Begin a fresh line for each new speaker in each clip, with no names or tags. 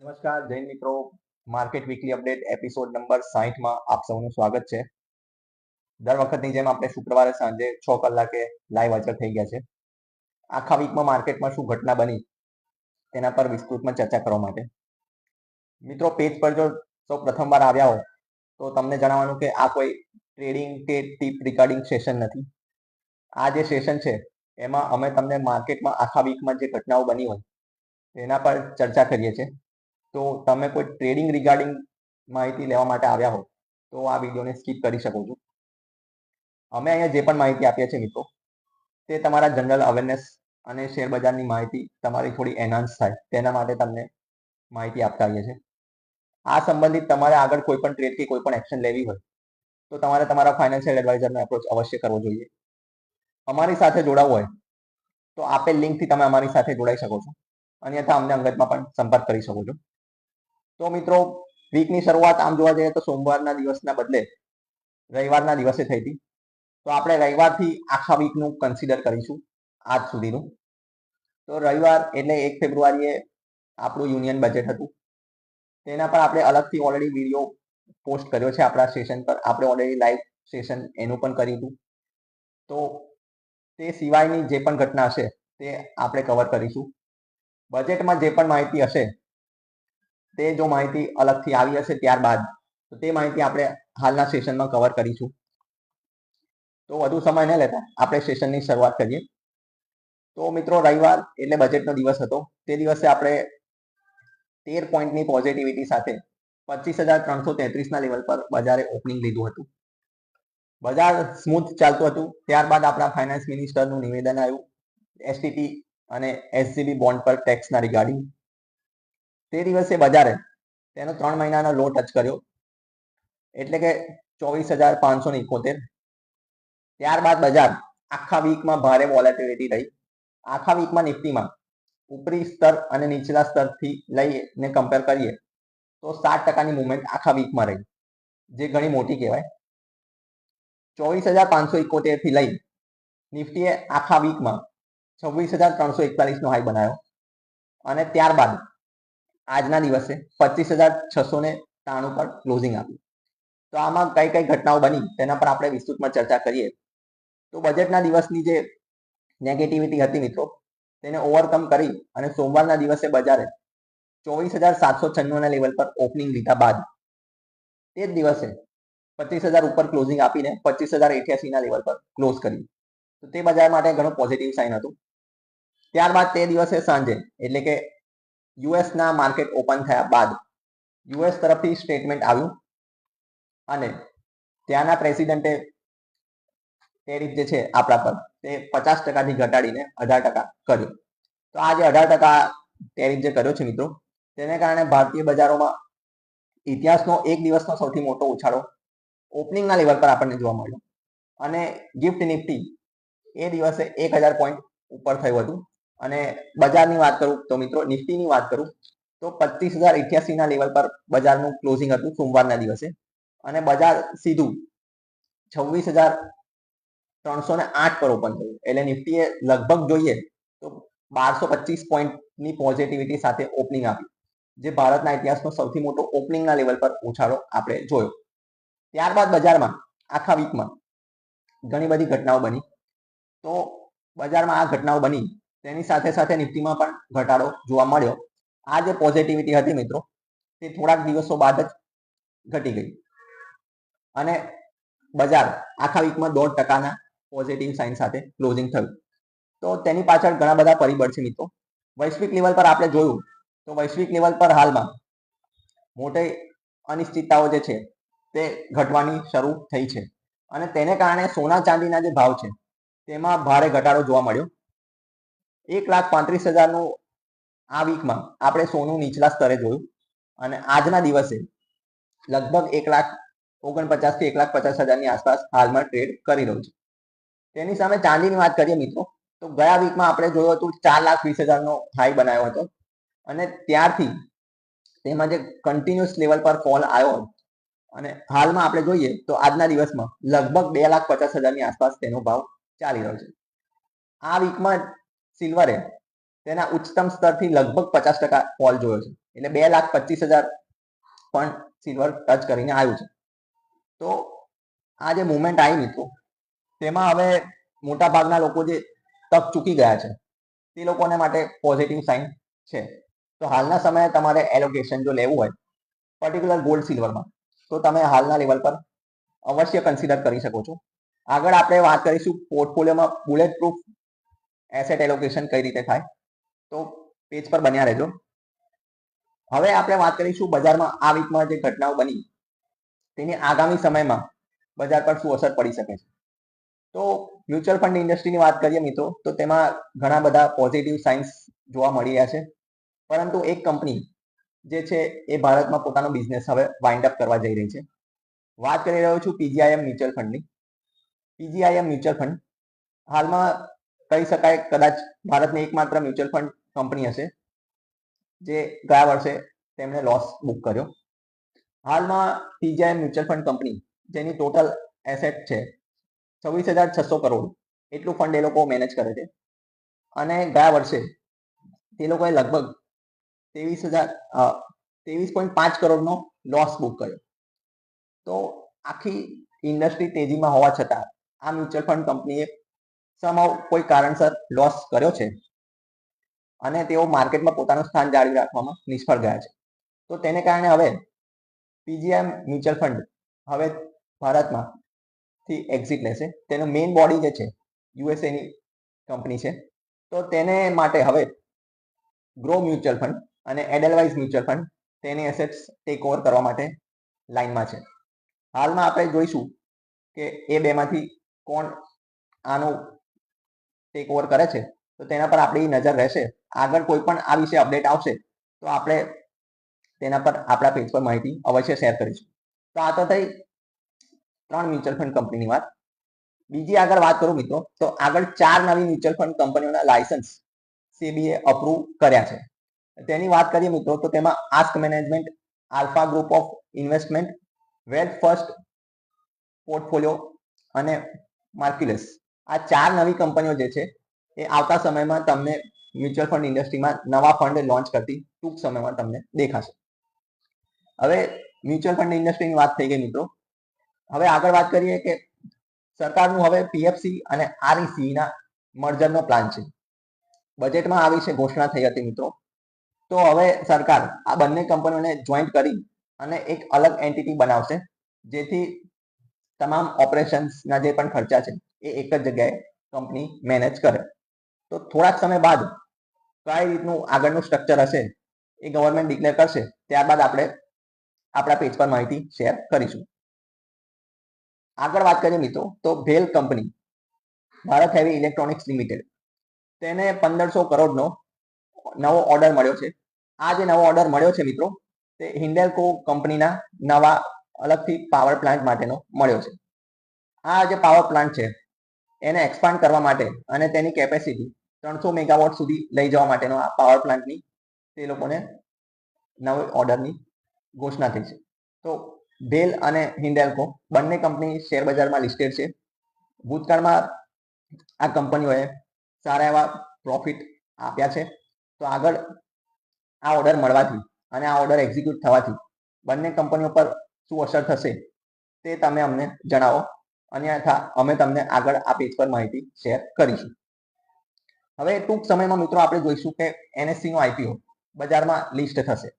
નમસ્કાર જૈન મિત્રો. Market weekly update episode number સાહીઠમાં આપ સૌનું સ્વાગત છે. દર વખતની જેમ આપણે શુક્રવારે સાંજે છ કલાકે લાઈવ હાજર થઈ ગયા છે. આખા વીકમાં માર્કેટમાં શું ઘટના બની તેના પર વિસ્તૃતમાં ચર્ચા કરવા માટે. મિત્રો પેજ પર જો સૌ પ્રથમવાર આવ્યા હો, તો તમને જણાવવાનું કે આ કોઈ ટ્રેડિંગ કે ટીપ રિગાર્ડિંગ સેશન નથી. આ જે સેશન છે, એમાં અમે તમને માર્કેટમાં આખા વીકમાં જે ઘટનાઓ બની હોય, તેના પર ચર્ચા કરીએ છીએ. તો તમે કોઈ ટ્રેડિંગ રિગાર્ડિંગ માહિતી લેવા માટે આવ્યા હો તો આ વિડીયોને સ્કીપ કરી શકો છો. અમે અહીંયા જે પણ માહિતી આપીએ છીએ મિત્રો, તે તમારા જનરલ અવેરનેસ અને શેર બજારની માહિતી તમારી થોડી એનહાન્સ થાય, તેના માટે તમને માહિતી આપતા આવીએ છીએ. આ સંબંધિત તમારે આગળ કોઈ પણ ટ્રેડ કે કોઈ પણ એક્શન લેવી હોય, તો તમારે તમારા ફાઇનાન્શિયલ એડવાઇઝરનો એપ્રોચ અવશ્ય કરવો જોઈએ. અમારી સાથે જોડાવવું હોય, તો આપેલ લિંકથી તમે અમારી સાથે જોડાઈ શકો છો અન્યથા અમને અંગતમાં પણ સંપર્ક કરી શકો છો. તો મિત્રો વીકની શરૂઆત આમ જોવા જઈએ તો સોમવારના દિવસના બદલે રવિવારના દિવસે થઈ હતી. તો આપણે રવિવારથી આખા વીકનું કન્સિડર કરીશું આજ સુધીનું. તો રવિવાર એટલે એક ફેબ્રુઆરીએ આપણું યુનિયન બજેટ હતું. તેના પર આપણે અલગથી ઓલરેડી વીડિયો પોસ્ટ કર્યો છે આપણા સેશન પર. આપણે ઓલરેડી લાઈવ સેશન એનું પણ કર્યું હતું. તો તે સિવાયની જે પણ ઘટના હશે તે આપણે કવર કરીશું. બજેટમાં જે પણ માહિતી હશે તે જો માહિતી અલગથી આવી હશે ત્યારબાદ, તો તે માહિતી આપણે હાલના સેશનમાં કવર કરીશું. તો વધુ સમય ન લેતા આપણે સેશનની શરૂઆત કરીએ. તો મિત્રો, રવિવાર એટલે બજેટનો દિવસ હતો. તે દિવસે આપણે તેર પોઈન્ટની પોઝિટિવિટી સાથે પચીસ હજાર ત્રણસો તેત્રીસના લેવલ પર બજારે ઓપનિંગ લીધું હતું. બજાર સ્મૂથ ચાલતું હતું. ત્યારબાદ આપણા ફાઇનાન્સ મિનિસ્ટરનું નિવેદન આવ્યું. એસટીટી અને એસજીબી બોન્ડ પર ટેક્સના રિગાર્ડિંગ તે દિવસે બજારે તેનો ત્રણ મહિનાનો લો ટચ કર્યો. એટલે કે ચોવીસ હજાર પાંચસો ને ઇકોતેર. ત્યારબાદ બજાર આખા વીકમાં ભારે વોલેટિલિટી રહી. આખા વીકમાં નિફ્ટીમાં ઉપરી સ્તર અને નીચલા સ્તરથી લઈને કમ્પેર કરીએ તો સાત ટકાની મુવમેન્ટ આખા વીકમાં રહી. જે ઘણી મોટી કહેવાય. ચોવીસ હજાર પાંચસો ઇકોતેરથી લઈ નિફ્ટીએ આખા વીકમાં છવ્વીસ હજાર ત્રણસો એકતાલીસનો હાઈ બનાવ્યો. અને ત્યારબાદ આજના દિવસે પચીસ હજાર છસો ને ત્રાણું પર ક્લોઝિંગ આપ્યું. તો આમાં કઈ કઈ ઘટનાઓ બની તેના પર આપણે વિસ્તૃતમાં ચર્ચા કરીએ. તો બજેટના દિવસની જે નેગેટિવિટી હતી મિત્રો, તેને ઓવરકમ કરી અને સોમવારના દિવસે બજારે ચોવીસ હજાર સાતસો છન્નુના લેવલ પર ઓપનિંગ લીધા બાદ તે જ દિવસે પચીસ હજાર ઉપર ક્લોઝિંગ આપીને પચીસ હજાર એઠ્યાસીના લેવલ પર ક્લોઝ કર્યું. તો તે બજાર માટે ઘણું પોઝિટિવ સાઇન હતું. ત્યારબાદ તે દિવસે સાંજે, એટલે કે યુએસના માર્કેટ ઓપન થયા બાદ યુએસ તરફથી સ્ટેટમેન્ટ આવ્યું અને ત્યાંના પ્રેસિડેન્ટે ટેરિફ જે છે આપણા પર તે પચાસ ટકાથી ઘટાડીને અઢાર ટકા કર્યો. તો આ જે અઢાર ટકા ટેરિફ જે કર્યો છે મિત્રો, તેને કારણે ભારતીય બજારોમાં ઇતિહાસનો એક દિવસનો સૌથી મોટો ઉછાળો ઓપનિંગના લેવલ પર આપણને જોવા મળ્યો. અને ગિફ્ટ નિફ્ટી એ દિવસે એક હજાર પોઈન્ટ ઉપર થયું હતું. અને બજારની વાત કરું, તો મિત્રો નિફ્ટીની વાત કરું, તો પચીસ હજાર ઇઠ્યાસીના લેવલ પર બજારનું ક્લોઝિંગ હતું સોમવારના દિવસે. અને બજાર સીધું છવ્વીસ હજાર ત્રણસો ને આઠ પર ઓપન થયું. એટલે નિફ્ટીએ લગભગ જોઈએ તો બારસો પચીસ પોઈન્ટની પોઝિટિવિટી સાથે ઓપનિંગ આપી, જે ભારતના ઇતિહાસનો સૌથી મોટો ઓપનિંગના લેવલ પર ઉછાળો આપણે જોયો. ત્યારબાદ બજારમાં આખા વીકમાં ઘણી બધી ઘટનાઓ બની. તો બજારમાં આ ઘટનાઓ બની તેની સાથે સાથે નિફ્ટીમાં પણ ઘટાડો જોવા મળ્યો. આ જે પોઝિટિવિટી હતી મિત્રો, તે થોડાક દિવસો બાદ જ ઘટી ગઈ. અને બજાર આખા વીકમાં દોઢ ટકાના પોઝિટિવ સાઇન સાથે ક્લોઝિંગ થયું. તો તેની પાછળ ઘણા બધા પરિબળ છે મિત્રો. વૈશ્વિક લેવલ પર આપણે જોયું, તો વૈશ્વિક લેવલ પર હાલમાં મોટી અનિશ્ચિતતાઓ જે છે, તે ઘટવાની શરૂ થઈ છે. અને તેને કારણે સોના ચાંદીના જે ભાવ છે, તેમાં ભારે ઘટાડો જોવા મળ્યો. એક લાખ પાંત્રીસ હજારનું આ વીકમાં આપણે સોનું નીચલા સ્તરે જોયું. અને આજના દિવસે લગભગ એક લાખ ઓગણપચાસથી એક લાખ પચાસ હજારની આસપાસ હાલમાં ટ્રેડ કરી રહ્યું છે. તેની સામે ચાંદીની વાત કરીએ મિત્રો, તો ગયા વીકમાં આપણે જોયું હતું ચાર લાખ વીસ હજારનો હાઈ બનાવ્યો હતો. અને ત્યારથી તેમાં જે કન્ટિન્યુઅસ લેવલ પર ફોલ આવ્યો અને હાલમાં આપણે જોઈએ તો આજના દિવસમાં લગભગ બે લાખ પચાસ હજારની આસપાસ તેનો ભાવ ચાલી રહ્યો છે. આ વીકમાં સિલ્વરે તેના ઉચ્ચતમ સ્તરથી લગભગ પચાસ ટકા ફોલ જોયો છે. એટલે બે લાખ પચીસ હજાર પણ સિલ્વર ટચ કરીને આવ્યું છે. તો આ જે મુવમેન્ટ આવી મિત્રો, તેમાં હવે મોટા ભાગના લોકો જે તક ચૂકી ગયા છે, તે લોકોને માટે પોઝિટિવ સાઇન છે. તો હાલના સમયે તમારે એલોકેશન જો લેવું હોય પર્ટિક્યુલર ગોલ્ડ સિલ્વરમાં, તો તમે હાલના લેવલ પર અવશ્ય કન્સિડર કરી શકો છો. આગળ આપણે વાત કરીશું પોર્ટફોલિયોમાં બુલેટ પ્રૂફ એસેટ એલોકેશન કઈ રીતે થાય? તો પેજ પર બન્યા રહેજો. હવે આપણે વાત કરીશું બજારમાં આ વીકમાં જે ઘટનાઓ બની, તેની આગામી સમયમાં બજાર પર શું અસર પડી શકે છે? તો મ્યુચ્યુઅલ ફંડ ઇન્ડસ્ટ્રીની વાત કરીએ મિત્રો, તો તેમાં ઘણા બધા પોઝિટિવ સાઇન્સ જોવા મળી રહ્યા છે. પરંતુ એક કંપની જે છે એ ભારતમાં પોતાનો બિઝનેસ હવે વાઇન્ડ અપ કરવા જઈ રહી છે. વાત કરી રહ્યો છું પીજીઆઈએમ મ્યુચ્યુઅલ ફંડની પીજીઆઈએમ મ્યુચ્યુઅલ ફંડ હાલમાં કહી શકાય, કદાચ ભારતની એકમાત્ર મ્યુચ્યુઅલ ફંડ કંપની હશે, જે ગયા વર્ષે તેમણે લોસ બુક કર્યો. હાલમાં પીજીઆઈ મ્યુચ્યુઅલ ફંડ કંપની, જેની ટોટલ એસેટ છે, છવ્વીસ હજાર છસો કરોડ, એટલું ફંડ એ લોકો મેનેજ કરે છે. અને ગયા વર્ષે તે લોકોએ લગભગ ત્રેવીસ હજાર ત્રેવીસ પોઈન્ટ પાંચ કરોડનો લોસ બુક કર્યો. તો આખી ઇન્ડસ્ટ્રી તેજીમાં હોવા છતાં આ મ્યુચ્યુઅલ ફંડ કંપનીએ સમાવ કોઈ કારણસર લોસ કર્યો છે? અને તેઓ માર્કેટમાં પોતાનું સ્થાન જાળવી રાખવામાં નિષ્ફળ ગયા છે. તો તેને કારણે હવે પીજીએમ મ્યુચ્યુઅલ ફંડ હવે ભારતમાં થી એક્ઝિટ લેશે. તેનું મેઇન બોડી જે છે યુએસએની કંપની છે. તો તેને માટે હવે ગ્રો મ્યુચ્યુઅલ ફંડ અને એડલવાઇઝ મ્યુચ્યુઅલ ફંડ તેની એસેટ્સ ટેક ઓવર કરવા માટે લાઇનમાં છે. હાલમાં આપણે જોઈશું કે એ બેમાંથી કોણ આનું ટેક ઓવર કરે છે, તો તેના પર આપણી નજર રહેશે. આગળ કોઈ પણ આ વિશે અપડેટ આવશે, તો આપણે તેના પર આપણા પેજ પર માહિતી અવશ્ય શેર કરીશું. તો આ તો થઈ ત્રણ મ્યુચ્યુઅલ ફંડ કંપનીની વાત. બીજી આગળ વાત કરું મિત્રો, તો આગળ ચાર નવી મ્યુચ્યુઅલ ફંડ કંપનીઓના લાયસન્સ સેબીએ અપ્રૂવ કર્યા છે. તેની વાત કરીએ મિત્રો, તો તેમાં ASK management alpha group of investment wealth first portfolio અને માર્ક્યુલસ આ ચાર નવી કંપનીઓ જે છે, એ આવતા સમયમાં તમને મ્યુચ્યુઅલ ફંડ ઇન્ડસ્ટ્રીમાં નવા ફંડ લોન્ચ કરતી ટૂંક સમયમાં તમને દેખાશે. હવે મ્યુચ્યુઅલ ફંડ ઇન્ડસ્ટ્રીની વાત થઈ ગઈ મિત્રો. હવે આગળ વાત કરીએ કે સરકારનું હવે પીએફસી અને આરઈસીના મર્જરનો પ્લાન છે. બજેટમાં આવી છે ઘોષણા થઈ હતી મિત્રો. તો હવે સરકાર આ બંને કંપનીઓને જોઈન્ટ કરી અને એક અલગ એન્ટિટી બનાવશે, જેથી તમામ ઓપરેશન્સના જે પણ ખર્ચા છે એ એક જ જગ્યાએ કંપની મેનેજ કરે. તો થોડાક સમય બાદ કઈ રીતનું આગળનું સ્ટ્રક્ચર હશે એ ગવર્મેન્ટ ડિક્લેર કરશે, ત્યારબાદ આપણે આપણા પેજ પર માહિતી શેર કરીશું. આગળ વાત કરીએ મિત્રો, તો bhel company Bharat heavy electronics limited તેને પંદરસો કરોડનો નવો ઓર્ડર મળ્યો છે. આ જે નવો ઓર્ડર મળ્યો છે મિત્રો, તે હિન્ડેલકો કંપનીના નવા અલગથી પાવર પ્લાન્ટ માટેનો મળ્યો છે. આ જે પાવર પ્લાન્ટ છે એને એક્સપાન્ડ કરવા માટે અને તેની કેપેસિટી ત્રણસો મેગાવોટ સુધી લઈ જવા માટેનો આ પાવર પ્લાન્ટની તે લોકોને નવી ઓર્ડરની ઘોષણા થઈ છે. તો ભેલ અને હિન્ડેલ્કો બંને કંપની શેર બજારમાં લિસ્ટેડ છે. ભૂતકાળમાં આ કંપનીઓએ સારા એવા પ્રોફિટ આપ્યા છે. તો આગળ આ ઓર્ડર મળવાથી અને આ ઓર્ડર એક્ઝિક્યુટ થવાથી બંને કંપનીઓ પર શું અસર થશે તે તમે અમને જણાવો. અન્યથા અમે તમને આગળ આ પેજ પર માહિતી શેર કરીશું. હવે ટૂંક સમયમાં મિત્રો આપણે જોઈશું કે એનએસસી નો આઈપીઓ બજારમાં લિસ્ટ થશે.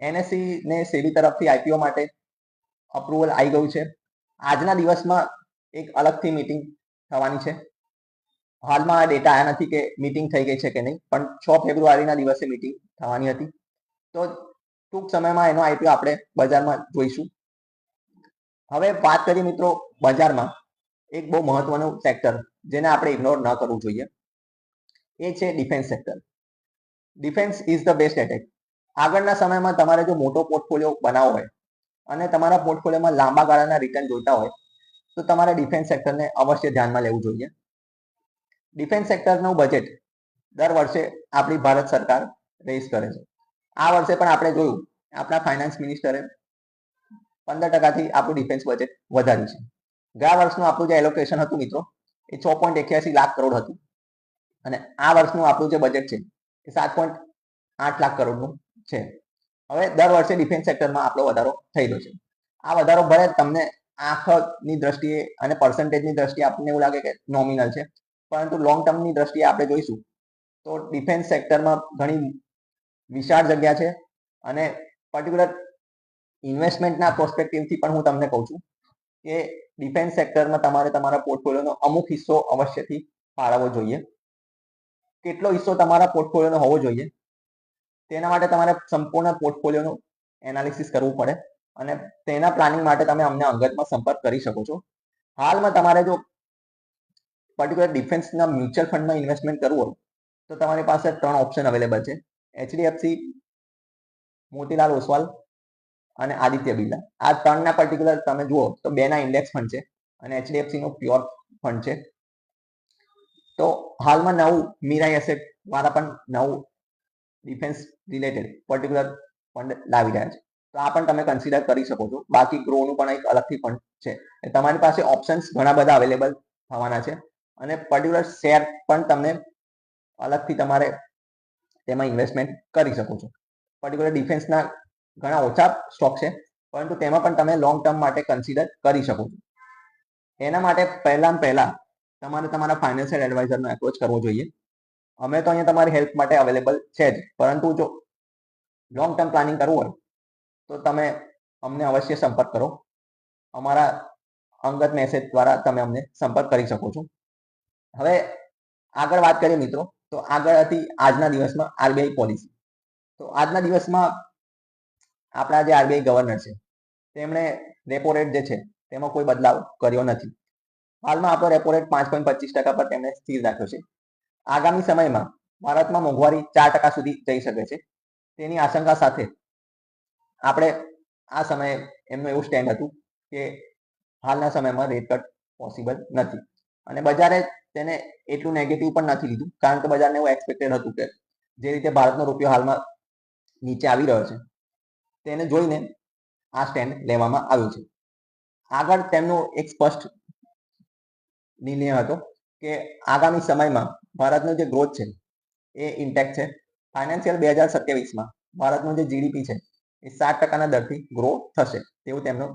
એનએસસી ને સેબી તરફથી આઈપીઓ માટે અપ્રુવલ આવી ગયું છે. આજના દિવસમાં એક અલગથી મીટિંગ થવાની છે. હાલમાં આ ડેટા આવ્યા નથી કે મીટિંગ થઈ ગઈ છે કે નહીં, પણ છ ફેબ્રુઆરીના દિવસે મીટિંગ થવાની હતી. તો ટૂંક સમયમાં એનો આઈપીઓ આપણે બજારમાં જોઈશું. હવે વાત કરીએ મિત્રો બજારમાં. એક બહુ મહત્વનું સેક્ટર જેને આપણે ઇગ્નોર ન કરવું જોઈએ. એ છે defence sector defence is the best attack આગળના સમયમાં તમારે જો મોટો પોર્ટફોલિયો બનાવવો હોય અને તમારા પોર્ટફોલિયોમાં લાંબા ગાળાના રિટર્ન જોઈતા હોય, તો તમારે ડિફેન્સ સેક્ટરને અવશ્ય ધ્યાનમાં લેવું જોઈએ. ડિફેન્સ સેક્ટરનું બજેટ દર વર્ષે આપણી ભારત સરકાર રેઝ કરે છે. આ વર્ષે પણ આપણે જોયું, આપણા ફાઇનાન્સ મિનિસ્ટરે પંદર ટકાથી આપણું ડિફેન્સ બજેટ વધાર્યું છે. ગયા વર્ષનું આપણું જે એલોકેશન હતું મિત્રો, એ છ પોઈન્ટ એક્યાસી લાખ કરોડ હતું. અને આ વર્ષનું આપણું જે બજેટ છે, એ સાત પોઈન્ટ આઠ લાખ કરોડનું છે. હવે દર વર્ષે ડિફેન્સ સેક્ટરમાં આપણો વધારો થઈ રહ્યો છે. આ વધારો ભલે તમને આંખની દ્રષ્ટિએ અને પર્સન્ટેજની દ્રષ્ટિએ આપણને એવું લાગે કે નોમિનલ છે, પરંતુ લોંગ ટર્મની દ્રષ્ટિએ આપણે જોઈશું, તો ડિફેન્સ સેક્ટરમાં ઘણી વિશાળ જગ્યા છે. અને પર્ટિક્યુલર ઇન્વેસ્ટમેન્ટના પ્રોસ્પેક્ટિવથી પણ હું તમને કહું છું કે ડિફેન્સ સેક્ટરમાં તમારે તમારા પોર્ટફોલિયોનો અમુક હિસ્સો અવશ્યથી ફાળવવો જોઈએ. કેટલો હિસ્સો તમારા પોર્ટફોલિયોનો હોવો જોઈએ તેના માટે તમારે સંપૂર્ણ પોર્ટફોલિયોનું એનાલિસિસ કરવું પડે અને તેના પ્લાનિંગ માટે તમે અમને અંગતમાં સંપર્ક કરી શકો છો. હાલમાં તમારે જો પર્ટિક્યુલર ડિફેન્સના મ્યુચ્યુઅલ ફંડમાં ઇન્વેસ્ટમેન્ટ કરવું હોય તો તમારી પાસે ત્રણ ઓપ્શન અવેલેબલ છે. એચડીએફસી મોતીલાલ ઓસવાલ અને આદિત્ય બિરલા. આ ત્રણના પર્ટિક્યુલર તમે જુઓ તો બેના ઇન્ડેક્સ ફંડ છે અને એચડીએફસી નો પ્યોર ફંડ છે. તો હાલમાં નવું મીરાઈ એસેટ વાળા પણ નવું ડિફેન્સ રિલેટેડ પર્ટિક્યુલર ફંડ લાવી રહ્યા છે. તો આ પણ તમે કન્સિડર કરી શકો છો. બાકી ગ્રોનું પણ એક અલગથી ફંડ છે. તમારી પાસે ઓપ્શન્સ ઘણા બધા અવેલેબલ થવાના છે. અને પર્ટિક્યુલર શેર પણ તમને અલગથી તમારે તેમાં ઇન્વેસ્ટમેન્ટ કરી શકો છો. પર્ટિક્યુલર ડિફેન્સના ઘણા ઓછા સ્ટોક છે, પરંતુ તેમાં પણ તમે લોંગ ટર્મ માટે કન્સિડર કરી શકો છો. એના માટે પહેલા પહેલા તમારે તમારા ફાઇનાન્શિયલ એડવાઇઝરનો એપ્રોચ કરવો જોઈએ. અમે તો અહીંયા તમારી હેલ્પ માટે અવેલેબલ છે જ, પરંતુ જો લોંગ ટર્મ પ્લાનિંગ કરવું હોય, તો તમે અમને અવશ્ય સંપર્ક કરો. અમારા અંગત મેસેજ દ્વારા તમે અમને સંપર્ક કરી શકો છો. હવે આગળ વાત કરીએ મિત્રો, તો આગળ હતી આજના દિવસમાં આરબીઆઈ પોલિસી તો આજના દિવસમાં આપણા જે આરબીઆઈ ગવર્નર છે, તેમણે રેપો રેટ જે છે, તેમાં કોઈ બદલાવ કર્યો નથી. હાલમાં આપણો રેપો રેટ પાંચ પોઈન્ટ પચીસ ટકા પર તેમણે સ્થિર રાખ્યો છે. આગામી સમયમાં ભારતમાં મોંઘવારી ચાર ટકા સુધી જઈ શકે છે. તેની આશંકા સાથે આપણે આ સમયે એમનું એવું સ્ટેન્ડ હતું કે હાલના સમયમાં રેટ કટ પોસિબલ નથી. અને બજારે તેને એટલું નેગેટિવ પણ નથી લીધું, કારણ કે બજારને એવું એક્સપેક્ટેડ હતું કે જે રીતે ભારતનો રૂપિયો હાલમાં નીચે આવી રહ્યો છે તેને જોઈને આ સ્ટેન્ડ લેવામાં આવ્યું છે. આગળ તેમનો એક સ્પષ્ટ નિર્ણય હતો કે આગામી સમયમાં ભારતનો જે ગ્રોથ છે એ ઇન્ટેક્ટ છે. ફાઇનાન્શિયલ બે હજાર સત્યાવીસમાં ભારતનું જે જીડીપી છે એ સાત ટકાના દરથી ગ્રો થશે તેવું તેમનું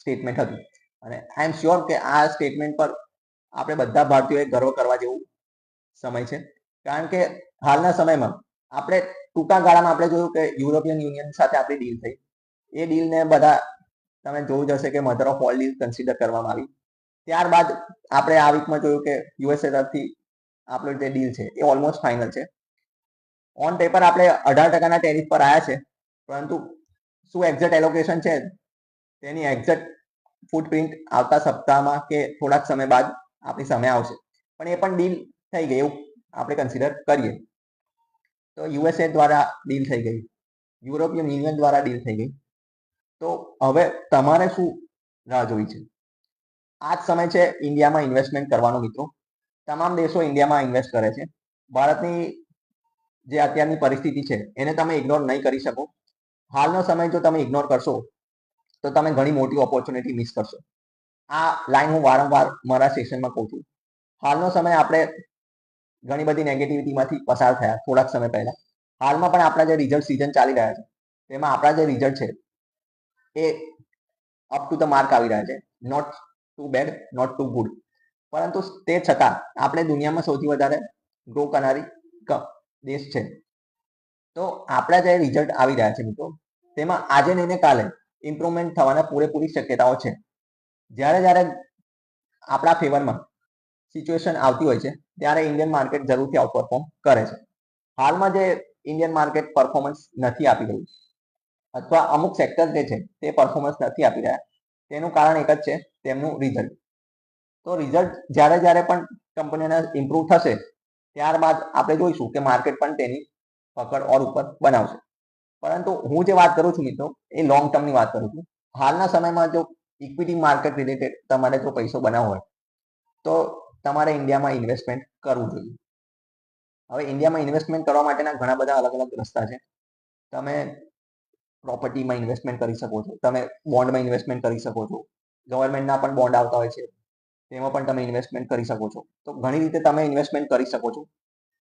સ્ટેટમેન્ટ હતું. અને આઈ એમ શ્યોર કે આ સ્ટેટમેન્ટ પર આપણે બધા ભારતીયોએ ગર્વ કરવા જેવું સમય છે. કારણ કે હાલના સમયમાં આપણે ટૂંકા ગાળામાં આપણે જોયું કે યુરોપિયન યુનિયન સાથે આપણી ડીલ થઈ. એ ડીલને બધા તમે જોયું જશે કે mother of all deal consider કરવામાં આવી. ત્યારબાદ આપણે આ વીકમાં જોયું કે યુએસએ તરફથી આપણો જે ડીલ છે એ ઓલમોસ્ટ ફાઇનલ છે. ઓન પેપર આપણે અઢાર ટકાના ટેરિફ પર આવ્યા છે, પરંતુ શું એક્ઝેક્ટ એલોકેશન છે? તેની એક્ઝેક્ટ ફૂટપ્રિન્ટ આવતા સપ્તાહમાં કે થોડાક સમય બાદ આપણી સામે આવશે. પણ એ પણ ડીલ થઈ ગઈ એવું આપણે કન્સિડર કરીએ. તો યુએસએ દ્વારા ડીલ થઈ ગઈ. યુરોપિયન યુનિયન દ્વારા ડીલ થઈ ગઈ. તો હવે તમારે શું રાહ જોઈ છે? આ જ સમય છે ઇન્ડિયામાં ઇન્વેસ્ટમેન્ટ કરવાનો મિત્રો. તમામ દેશો ઇન્ડિયામાં ઇન્વેસ્ટ કરે છે. ભારતની જે અત્યારની પરિસ્થિતિ છે, એને તમે ઇગ્નોર નહીં કરી શકો. હાલનો સમય જો તમે ઇગ્નોર કરશો, તો તમે ઘણી મોટી ઓપોર્ચ્યુનિટી મિસ કરશો. આ લાઈન હું વારંવાર મારા સેશનમાં કહું છું. હાલનો સમય આપણે ઘણી બધી નેગેટિવિટીમાંથી પસાર થયા થોડાક સમય પહેલા. હાલમાં પણ આપણા જે રિઝલ્ટ સિઝન ચાલી રહ્યા છે, તેમાં આપણા જે રિઝલ્ટ છે, એ અપ ટુ ધ માર્ક આવી રહ્યા છે. Not too bad not too good પરંતુ તે છતાં આપણે દુનિયામાં સૌથી વધારે ગ્રો કરનારી દેશ છે. તો આપણા જે રિઝલ્ટ આવી રહ્યા છે મિત્રો, તેમાં આજે નહીં કાલે ઇમ્પ્રુવમેન્ટ થવાના પૂરેપૂરી શક્યતાઓ છે. જ્યારે જ્યારે આપણા ફેવરમાં સિચ્યુએશન આવતી હોય છે, ત્યારે ઇન્ડિયન માર્કેટ જરૂરથી આઉટપરફોર્મ કરે છે. હાલમાં જે ઇન્ડિયન માર્કેટ પરફોર્મન્સ નથી આપી રહ્યું, અથવા અમુક સેક્ટર જે છે, તે પરફોર્મન્સ નથી આપી રહ્યા. તેનું કારણ એક જ છે, તેમનું રિઝલ્ટ તો રિઝલ્ટ જ્યારે જ્યારે પણ કંપનીને ઇમ્પ્રુવ થશે, ત્યારબાદ આપણે જોઈશું કે માર્કેટ પણ તેની પકડ ઓર ઉપર બનાવશે. પરંતુ હું જે વાત કરું છું મિત્રો, એ લોંગ ટર્મની વાત કરું છું. હાલના સમયમાં જો ઇક્વિટી માર્કેટ રિલેટેડ તમારે જો પૈસો બનાવવો હોય, તો તમારે ઇન્ડિયામાં ઇન્વેસ્ટમેન્ટ કરવું જોઈએ. હવે ઇન્ડિયામાં ઇન્વેસ્ટમેન્ટ કરવા માટેના ઘણા બધા અલગ અલગ રસ્તા છે. તમે પ્રોપર્ટીમાં ઇન્વેસ્ટમેન્ટ કરી શકો છો. તમે બોન્ડમાં ઇન્વેસ્ટમેન્ટ કરી શકો છો. ગવર્મેન્ટના પણ બોન્ડ આવતા હોય છે. તેમાં પણ તમે ઇન્વેસ્ટમેન્ટ કરી શકો છો. તો ઘણી રીતે તમે ઇન્વેસ્ટમેન્ટ કરી શકો છો.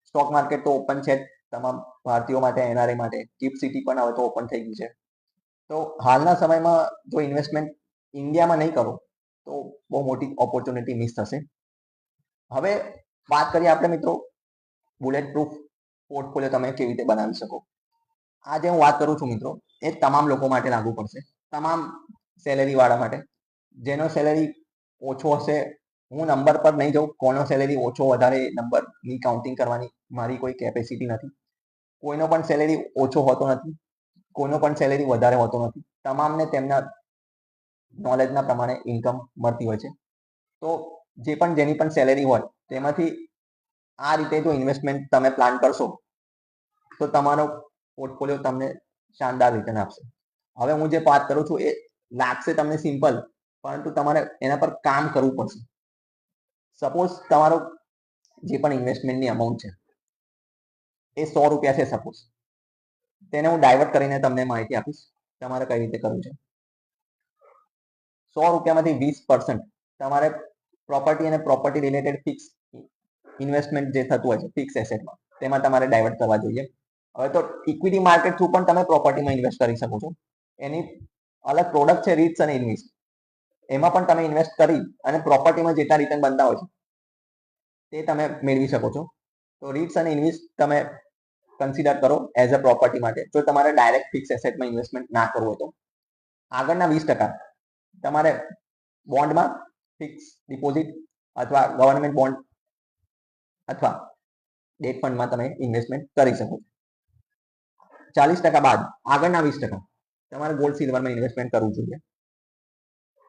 સ્ટોક માર્કેટ તો ઓપન છે તમામ ભારતીયો માટે એનઆરઆઈ માટે. ગિફ્ટ સિટી પણ હવે તો ઓપન થઈ ગઈ છે. તો હાલના સમયમાં જો ઇન્વેસ્ટમેન્ટ ઇન્ડિયામાં નહીં કરો, તો બહુ મોટી ઓપોર્ચ્યુનિટી મિસ થશે. હવે વાત કરીએ આપણે મિત્રો બુલેટ પ્રૂફ પોર્ટફોલિયો તમે કેવી રીતે બનાવી શકો. આ જે હું વાત કરું છું મિત્રો એ તમામ લોકો માટે લાગુ પડશે. તમામ સેલેરી વાળા માટે. જેનો સેલેરી ઓછો હશે, હું નંબર પર નહીં જાઉં. કોનો સેલેરી ઓછો વધારે નંબરની કાઉન્ટિંગ કરવાની મારી કોઈ કેપેસિટી નથી. કોઈનો પણ સેલેરી ઓછો હોતો નથી. કોઈનો પણ સેલેરી વધારે હોતો નથી. તમામને તેમના નોલેજના પ્રમાણે ઇન્કમ મળતી હોય છે. તો જે પણ જેની પણ સેલેરી હોય, તેમાંથી આ રીતે જો ઇન્વેસ્ટમેન્ટ તમે પ્લાન કરશો, તો તમારો પોર્ટફોલિયો તમને શાનદાર રિટર્ન આપશે. હવે હું જે વાત કરું છું એ લાગશે તમને સિમ્પલ પરંતુ તમારે એના પર કામ કરવું પડશે. સપોઝ તમારો જે પણ ઇન્વેસ્ટમેન્ટની અમાઉન્ટ છે, એ સો રૂપિયા છે સપોઝ તેને હું ડાયવર્ટ કરીને તમને માહિતી આપીશ, તમારે કઈ રીતે કરવું છે. સો રૂપિયામાંથી વીસ પર્સન્ટ તમારે પ્રોપર્ટી અને પ્રોપર્ટી રિલેટેડ ફિક્સ ઇન્વેસ્ટમેન્ટ જે થતું હોય છે ફિક્સ એસેટમાં તેમાં તમારે ડાયવર્ટ કરવા જોઈએ. હવે તો ઇક્વિટી માર્કેટ થ્રુ પણ તમે પ્રોપર્ટીમાં ઇન્વેસ્ટ કરી શકો છો. એની અલગ પ્રોડક્ટ છે રીટ્સ અને ઇન્વેસ્ટ એમાં પણ તમે ઇન્વેસ્ટ કરી અને પ્રોપર્ટીમાં જેટલા રિટર્ન બનતા હોય છે, તે તમે મેળવી શકો છો. તો રીટ્સ અને ઇન્વેસ્ટ તમે કન્સિડર કરો એઝ અ પ્રોપર્ટી માટે. જો તમારે ડાયરેક્ટ ફિક્સ એસેટમાં ઇન્વેસ્ટમેન્ટ ના કરવું હોય તો. આગળના વીસ ટકા તમારે બોન્ડમાં ફિક્સ ડિપોઝિટ અથવા ગવર્મેન્ટ બોન્ડ અથવા ડેટ ફંડમાં તમે ઇન્વેસ્ટમેન્ટ કરી શકો છો. ચાલીસ ટકા બાદ, આગળના વીસ ટકા, તમારે ગોલ્ડ સિલ્વરમાં ઇન્વેસ્ટમેન્ટ કરવું જોઈએ.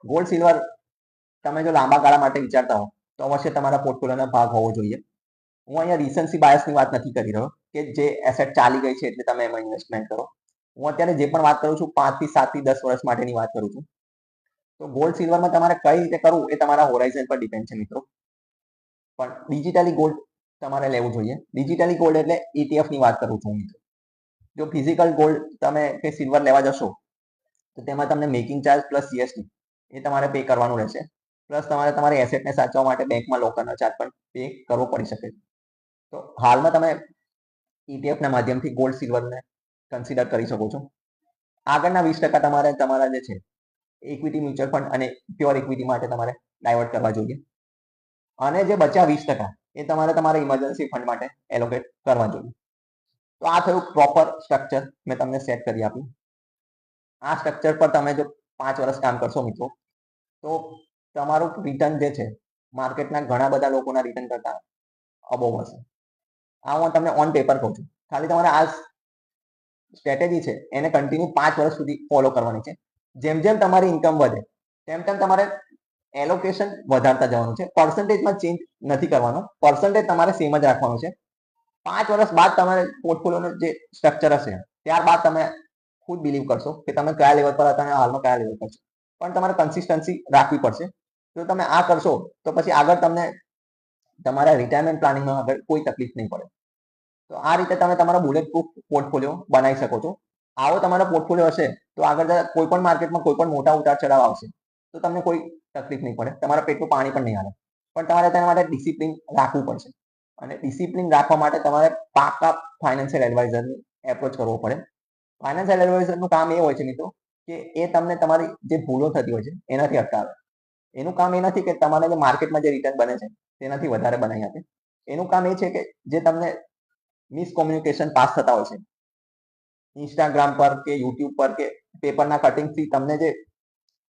ગોલ્ડ સિલ્વર તમે જો લાંબા ગાળા માટે વિચારતા હો, તો અવશ્ય તમારા પોર્ટફોલિયોનો ભાગ હોવો જોઈએ. હું અહીંયા રિસન્સી બાયસની વાત નથી કરી રહ્યો, કે જે એસેટ ચાલી ગઈ છે એટલે તમે એમાં ઇન્વેસ્ટમેન્ટ કરો. હું અત્યારે જે પણ વાત કરું છું પાંચથી સાત દસ વર્ષ માટેની વાત કરું છું. તો ગોલ્ડ સિલ્વરમાં તમારે કઈ રીતે કરવું એ તમારા હોરાઇઝન પર ડિપેન્ડ છે મિત્રો. પણ ડિજિટલી ગોલ્ડ તમારે લેવું જોઈએ. ડિજિટલી ગોલ્ડ એટલે ઈટીએફની વાત કરું છું મિત્રો. જો ફિઝિકલ ગોલ્ડ તમે કે સિલ્વર લેવા જશો, તો તેમાં તમને મેકિંગ ચાર્જ પ્લસ જીએસટી એ તમારે પે કરવાનું રહેશે. પ્લસ તમારે તમારી એસેટને સાચવવા માટે બેંકમાં લોકરનો ચાર્જ પણ પે કરવો પડી શકે. તો હાલમાં તમે ઈટીએફના માધ્યમથી ગોલ્ડ સિલ્વરને કન્સિડર કરી શકો છો. આગળના વીસ ટકા તમારે તમારા જે છે ઇક્વિટી મ્યુચ્યુઅલ ફંડ અને પ્યોર ઇક્વિટી માટે તમારે ડાયવર્ટ કરવા જોઈએ. અને જે બચ્યા વીસ ટકા, એ તમારે તમારા ઇમરજન્સી ફંડ માટે એલોકેટ કરવા જોઈએ. તો આ થયું પ્રોપર સ્ટ્રક્ચર મેં તમને સેટ કરી આપ્યું આ સ્ટ્રક્ચર પર તમે જો પાંચ વર્ષ કામ કરશો મિત્રો, તો તમારું રિટર્ન જે છે માર્કેટના ઘણા બધા લોકોના રિટર્ન કરતા અબોવ હશે. આ હું તમને ઓન પેપર કહું છું. ખાલી તમારે આ સ્ટ્રેટેજી છે, એને કન્ટિન્યુ પાંચ વર્ષ સુધી ફોલો કરવાની છે. જેમ જેમ તમારી ઇન્કમ વધે, તેમ તેમ તમારે એલોકેશન વધારતા જવાનું છે. પર્સન્ટેજમાં ચેન્જ નથી કરવાનો. પર્સન્ટેજ તમારે સેમ જ રાખવાનું છે. પાંચ વર્ષ બાદ તમારે પોર્ટફોલિયોનું જે સ્ટ્રક્ચર હશે, ત્યારબાદ તમે ખુદ બિલીવ કરશો કે તમે કયા લેવલ પર હતા અને હાલમાં કયા લેવલ પર છો. પણ તમારે કન્સિસ્ટન્સી રાખવી પડશે. જો તમે આ કરશો, તો પછી આગળ તમને તમારા રિટાયરમેન્ટ પ્લાનિંગમાં આગળ કોઈ તકલીફ નહીં પડે. તો આ રીતે તમે તમારો બુલેટ પ્રૂફ પોર્ટફોલિયો બનાવી શકો છો. આવો તમારો પોર્ટફોલિયો હશે, તો આગળ કોઈ પણ માર્કેટમાં કોઈ પણ મોટા ઉતાર ચઢાવ આવશે, તો તમને કોઈ તકલીફ નહીં પડે. તમારા પેટનું પાણી પણ નહીં આવે પણ તમારે તેના માટે ડિસિપ્લિન રાખવું પડશે. અને ડિસિપ્લિન રાખવા માટે તમારે પાકા ફાઇનાન્શિયલ એડવાઇઝરની એપ્રોચ કરવો પડે. ફાઇનાન્શિયલ એડવાઇઝરનું કામ એ હોય છે મિત્રો, કે એ તમને તમારી જે ભૂલો થતી હોય છે, એનાથી અટકાવે. એનું કામ એ નથી કે તમારે જે માર્કેટમાં જે રિટર્ન બને છે, તેનાથી વધારે બનાવી આપે. એનું કામ એ છે કે જે તમને મિસકોમ્યુનિકેશન પાસ થતા હોય છે ઇન્સ્ટાગ્રામ પર કે યુટ્યુબ પર કે પેપરના કટિંગથી તમને જે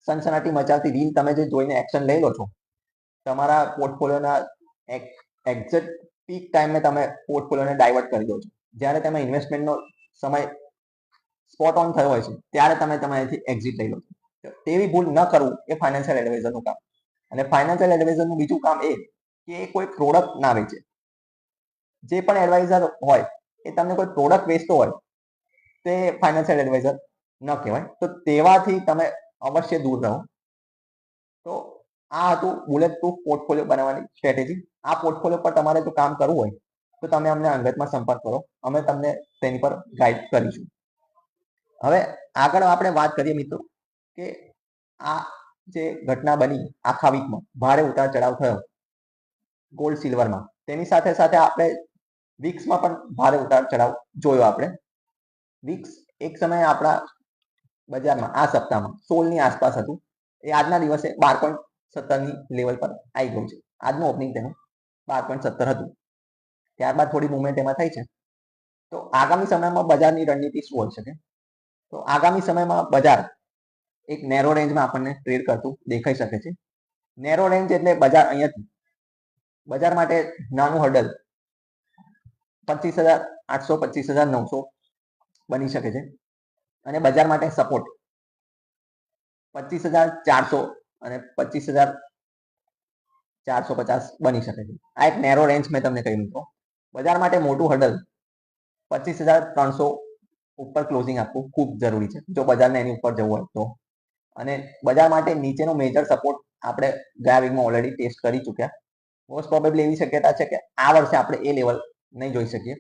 સનસનાટી મચાવતી રીલ તમે જે જોઈને એક્શન લઈ લો છો, તમારા પોર્ટફોલિયોના એક્ઝેક્ટ પીક ટાઈમે તમે પોર્ટફોલિયોને ડાયવર્ટ કરી દો છો. જ્યારે તમે ઇન્વેસ્ટમેન્ટનો સમય સ્પોટ ઓન થયો હોય છે, ત્યારે તમે તમારેથી એક્ઝિટ લઈ લો છો. તેવી ભૂલ ન કરવું એ ફાઇનાન્શિયલ એડવાઇઝરનું કામ. અને ફાઇનાન્શિયલ એડવાઇઝરનું બીજું કામ એ કે એ કોઈ પ્રોડક્ટ ના વેચે. જે પણ એડવાઇઝર હોય, એ તમને કોઈ પ્રોડક્ટ વેચતો હોય તે ફાઇનાન્શિયલ એડવાઇઝર ન કહેવાય. તો તેવાથી તમે અવશ્ય દૂર રહો. તો આ હતું બુલેટ પ્રૂફ પોર્ટફોલિયો બનાવવાની સ્ટ્રેટેજી આ પોર્ટફોલિયો પર તમારે જો કામ કરવું હોય, તો તમે અમને અંગતમાં સંપર્ક કરો. અમે તમને તેની પર ગાઈડ કરીશું. હવે આગળ આપણે વાત કરીએ મિત્રો કે આ જે ઘટના બની આખા વીકમાં ભારે ઉતાર ચઢાવ થયો ગોલ્ડ સિલ્વરમાં તેની સાથે સાથે આપણે વીક્સમાં પણ ભારે ઉતાર ચઢાવ જોયો આપણે. વિક્સ એક સમયે આપણા બજારમાં, આ સપ્તાહમાં, સોળની આસપાસ હતું. એ આજના દિવસે બાર પોઈન્ટ સત્તરની લેવલ પર આવી ગયું છે. આજનું ઓપનિંગ તેનું બાર પોઈન્ટ સત્તર હતું. ત્યારબાદ થોડી મુવમેન્ટ એમાં થઈ છે. તો આગામી સમયમાં બજારની રણનીતિ શું હોઈ શકે? તો આગામી સમયમાં બજાર એક નેરો રેન્જમાં આપણને ટ્રેડ કરતું દેખાઈ શકે છે. નેરો રેન્જ એટલે બજાર અહીંયાથી. બજાર માટે નાનું હર્ડલ પચીસ હજાર આઠસો પચીસ હજાર નવસો બની શકે છે. અને બજાર માટે સપોર્ટ પચીસ હજાર ચારસો અને પચીસ હજાર ચારસો પચાસ બની શકે છે. આ એક નેરો રેન્જ મેં તમને કહ્યું હતું. બજાર માટે મોટું હર્ડલ પચીસ હજાર ત્રણસો ઉપર ક્લોઝિંગ આપવું ખૂબ જરૂરી છે. જો બજારને એની ઉપર જવું હોય તો. અને બજાર માટે નીચેનો મેજર સપોર્ટ આપણે ગયા વીકમાં ઓલરેડી ટેસ્ટ કરી ચૂક્યા. મોસ્ટ પ્રોબેબલી એવી શક્યતા છે કે આ વર્ષે આપણે એ લેવલ નહીં જોઈ શકીએ.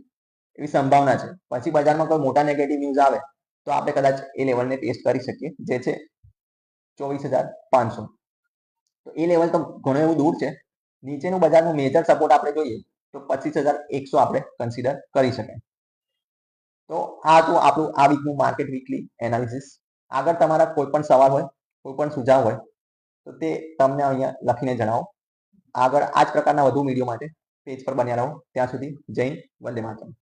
એવી સંભાવના છે. પછી બજારમાં કોઈ મોટા નેગેટિવ ન્યૂઝ આવે, તો આપણે કદાચ એ લેવલને ટેસ્ટ કરી શકીએ, જે છે ચોવીસ હજાર પાંચસો. તો એ લેવલ તો ઘણું એવું દૂર છે. નીચેનું બજારનું મેજર સપોર્ટ આપણે જોઈએ, તો પચીસ હજાર એકસો આપણે કન્સિડર કરી શકાય. તો આ હતું આપણું, આ વીકનું માર્કેટ વીકલી એનાલિસિસ આગળ તમારા કોઈ પણ સવાલ હોય, કોઈ પણ સુઝાવ હોય, તો તે તમને અહીંયા લખીને જણાવો. આગળ આ જ પ્રકારના વધુ વીડિયો માટે પેજ પર બન્યા રહો. ત્યાં સુધી જય વંદે માતરમ.